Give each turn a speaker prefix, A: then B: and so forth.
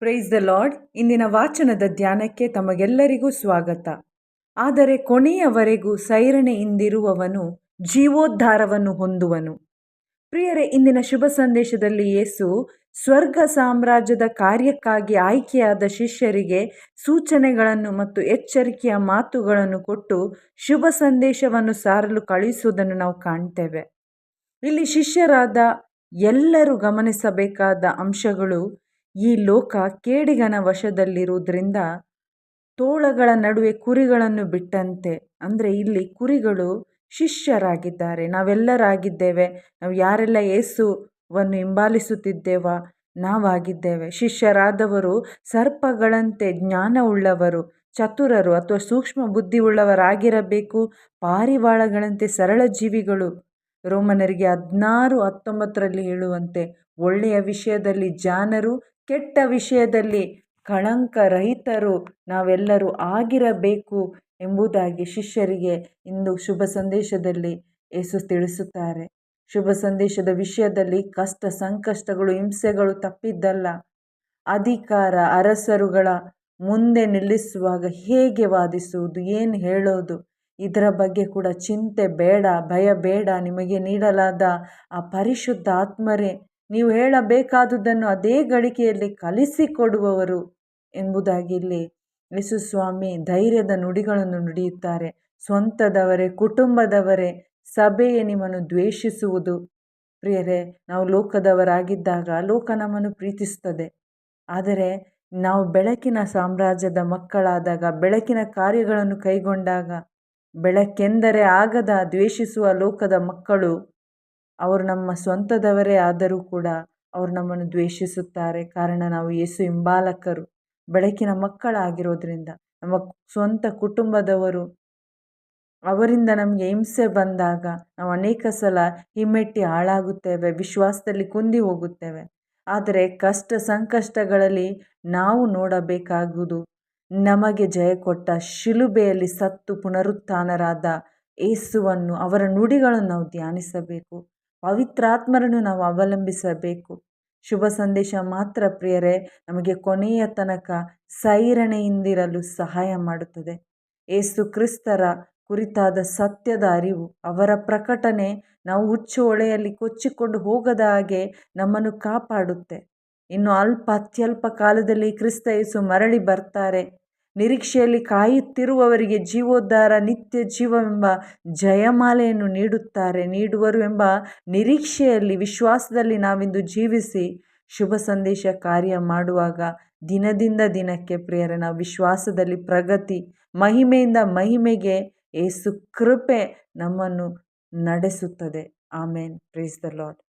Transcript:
A: Praise the lord ಇಂದಿನ ವಾಚನದ ಧ್ಯಾನಕ್ಕೆ ತಮಗೆಲ್ಲರಿಗೂ ಸ್ವಾಗತ. ಆದರೆ ಕೊನೆಯವರೆಗೂ ಸೈರಣೆಯಿಂದಿರುವವನು ಜೀವೋದ್ಧಾರವನ್ನು ಹೊಂದುವನು. ಪ್ರಿಯರೇ, ಇಂದಿನ ಶುಭ ಸಂದೇಶದಲ್ಲಿ ಯೇಸು ಸ್ವರ್ಗ ಸಾಮ್ರಾಜ್ಯದ ಕಾರ್ಯಕ್ಕಾಗಿ ಆಯ್ಕೆಯಾದ ಶಿಷ್ಯರಿಗೆ ಸೂಚನೆಗಳನ್ನು ಮತ್ತು ಎಚ್ಚರಿಕೆಯ ಮಾತುಗಳನ್ನು ಕೊಟ್ಟು ಶುಭ ಸಂದೇಶವನ್ನು ಸಾರಲು ಕಳುಹಿಸುವುದನ್ನು ನಾವು ಕಾಣ್ತೇವೆ. ಇಲ್ಲಿ ಶಿಷ್ಯರಾದ ಎಲ್ಲರೂ ಗಮನಿಸಬೇಕಾದ ಅಂಶಗಳು ಈ ಲೋಕ ಕೇಡಿಗನ ವಶದಲ್ಲಿರುವುದರಿಂದ ತೋಳಗಳ ನಡುವೆ ಕುರಿಗಳನ್ನು ಬಿಟ್ಟಂತೆ, ಅಂದರೆ ಇಲ್ಲಿ ಕುರಿಗಳು ಶಿಷ್ಯರಾಗಿದ್ದಾರೆ. ನಾವೆಲ್ಲರಾಗಿದ್ದೇವೆ. ನಾವು ಯಾರೆಲ್ಲ ಯೇಸುವನ್ನು ಹಿಂಬಾಲಿಸುತ್ತಿದ್ದೇವ? ನಾವಾಗಿದ್ದೇವೆ. ಶಿಷ್ಯರಾದವರು ಸರ್ಪಗಳಂತೆ ಜ್ಞಾನವುಳ್ಳವರು, ಚತುರರು ಅಥವಾ ಸೂಕ್ಷ್ಮ ಬುದ್ಧಿ ಉಳ್ಳವರಾಗಿರಬೇಕು ಪಾರಿವಾಳಗಳಂತೆ ಸರಳ ಜೀವಿಗಳು. ರೋಮನರಿಗೆ ಹದಿನಾರು ಹತ್ತೊಂಬತ್ತರಲ್ಲಿ ಹೇಳುವಂತೆ, ಒಳ್ಳೆಯ ವಿಷಯದಲ್ಲಿ ಜಾನರು ಕೆಟ್ಟ ವಿಷಯದಲ್ಲಿ ಕಳಂಕರಹಿತರು ನಾವೆಲ್ಲರೂ ಆಗಿರಬೇಕು ಎಂಬುದಾಗಿ ಶಿಷ್ಯರಿಗೆ ಇಂದು ಶುಭ ಸಂದೇಶದಲ್ಲಿ ಯೇಸು ತಿಳಿಸುತ್ತಾರೆ. ಶುಭ ಸಂದೇಶದ ವಿಷಯದಲ್ಲಿ ಕಷ್ಟ, ಸಂಕಷ್ಟಗಳು, ಹಿಂಸೆಗಳು ತಪ್ಪಿದ್ದಲ್ಲ. ಅಧಿಕಾರ, ಅರಸರುಗಳ ಮುಂದೆ ನಿಲ್ಲಿಸುವಾಗ ಹೇಗೆ ವಾದಿಸುವುದು, ಏನು ಹೇಳೋದು, ಇದರ ಬಗ್ಗೆ ಕೂಡ ಚಿಂತೆ ಬೇಡ, ಭಯ ಬೇಡ, ನಿಮಗೆ ನೀಡಲಾದ ಆ ಪರಿಶುದ್ಧ ಆತ್ಮರೇ ನೀವು ಹೇಳಬೇಕಾದುದನ್ನು ಅದೇ ಗಳಿಕೆಯಲ್ಲಿ ಕಲಿಸಿಕೊಡುವವರು ಎಂಬುದಾಗಿ ಇಲ್ಲಿ ಯೇಸುಸ್ವಾಮಿ ಧೈರ್ಯದ ನುಡಿಗಳನ್ನು ನುಡಿಯುತ್ತಾರೆ. ಸ್ವಂತದವರೇ, ಕುಟುಂಬದವರೇ, ಸಭೆಯೇ ನಿಮ್ಮನ್ನು ದ್ವೇಷಿಸುವುದು. ಪ್ರಿಯರೇ, ನಾವು ಲೋಕದವರಾಗಿದ್ದಾಗ ಲೋಕ ನಮ್ಮನ್ನು ಪ್ರೀತಿಸ್ತದೆ ಆದರೆ ನಾವು ಬೆಳಕಿನ ಸಾಮ್ರಾಜ್ಯದ ಮಕ್ಕಳಾದಾಗ, ಬೆಳಕಿನ ಕಾರ್ಯಗಳನ್ನು ಕೈಗೊಂಡಾಗ, ಬೆಳಕೆಂದರೆ ಆಗದ ದ್ವೇಷಿಸುವ ಲೋಕದ ಮಕ್ಕಳು ಅವರು ನಮ್ಮ ಸ್ವಂತದವರೇ ಆದರೂ ಕೂಡ ಅವರು ನಮ್ಮನ್ನು ದ್ವೇಷಿಸುತ್ತಾರೆ. ಕಾರಣ ನಾವು ಯೇಸು ಹಿಂಬಾಲಕರು. ಬೆಳಕಿನ ಮಕ್ಕಳಾಗಿರೋದ್ರಿಂದ ನಮ್ಮ ಸ್ವಂತ ಕುಟುಂಬದವರು ಅವರಿಂದ ನಮಗೆ ಹಿಂಸೆ ಬಂದಾಗ ನಾವು ಅನೇಕ ಸಲ ಹಿಮ್ಮೆಟ್ಟಿ ಹಾಳಾಗುತ್ತೇವೆ, ವಿಶ್ವಾಸದಲ್ಲಿ ಕುಂದಿ ಹೋಗುತ್ತೇವೆ. ಆದರೆ ಕಷ್ಟ ಸಂಕಷ್ಟಗಳಲ್ಲಿ ನಾವು ನೋಡಬೇಕಾಗುವುದು ನಮಗೆ ಜಯ ಕೊಟ್ಟ ಶಿಲುಬೆಯಲ್ಲಿ ಸತ್ತು ಪುನರುತ್ಥಾನರಾದ ಏಸುವನ್ನು ಅವರ ನುಡಿಗಳನ್ನು ನಾವು ಧ್ಯಾನಿಸಬೇಕು. ಪವಿತ್ರಾತ್ಮರನ್ನು ನಾವು ಅವಲಂಬಿಸಬೇಕು. ಶುಭ ಸಂದೇಶ ಮಾತ್ರ ಪ್ರಿಯರೇ, ನಮಗೆ ಕೊನೆಯ ತನಕ ಸೈರಣೆಯಿಂದಿರಲು ಸಹಾಯ ಮಾಡುತ್ತದೆ. ಏಸು ಕ್ರಿಸ್ತರ ಕುರಿತಾದ ಸತ್ಯದ ಅರಿವು, ಅವರ ಪ್ರಕಟಣೆ ನಾವು ಹುಚ್ಚು ಒಳೆಯಲ್ಲಿ ಕೊಚ್ಚಿಕೊಂಡು ಹೋಗದ ಹಾಗೆ ನಮ್ಮನ್ನು ಕಾಪಾಡುತ್ತೆ. ಇನ್ನು ಅಲ್ಪ ಅತ್ಯಲ್ಪ ಕಾಲದಲ್ಲಿ ಕ್ರಿಸ್ತ ಯೇಸು ಮರಳಿ ಬರ್ತಾರೆ. ನಿರೀಕ್ಷೆಯಲ್ಲಿ ಕಾಯುತ್ತಿರುವವರಿಗೆ ಜೀವೋದ್ಧಾರ, ನಿತ್ಯ ಜೀವವೆಂಬ ಜಯಮಾಲೆಯನ್ನು ನೀಡುತ್ತಾರೆ. ನೀಡುವರು ಎಂಬ ನಿರೀಕ್ಷೆಯಲ್ಲಿ, ವಿಶ್ವಾಸದಲ್ಲಿ ನಾವಿಂದು ಜೀವಿಸಿ ಶುಭ ಸಂದೇಶ ಕಾರ್ಯ ಮಾಡುವಾಗ ದಿನದಿಂದ ದಿನಕ್ಕೆ ಪ್ರಿಯರೇ ವಿಶ್ವಾಸದಲ್ಲಿ ಪ್ರಗತಿ, ಮಹಿಮೆಯಿಂದ ಮಹಿಮೆಗೆ ಏಸು ಕೃಪೆ ನಮ್ಮನ್ನು ನಡೆಸುತ್ತದೆ. ಆಮೇನ್. Praise the Lad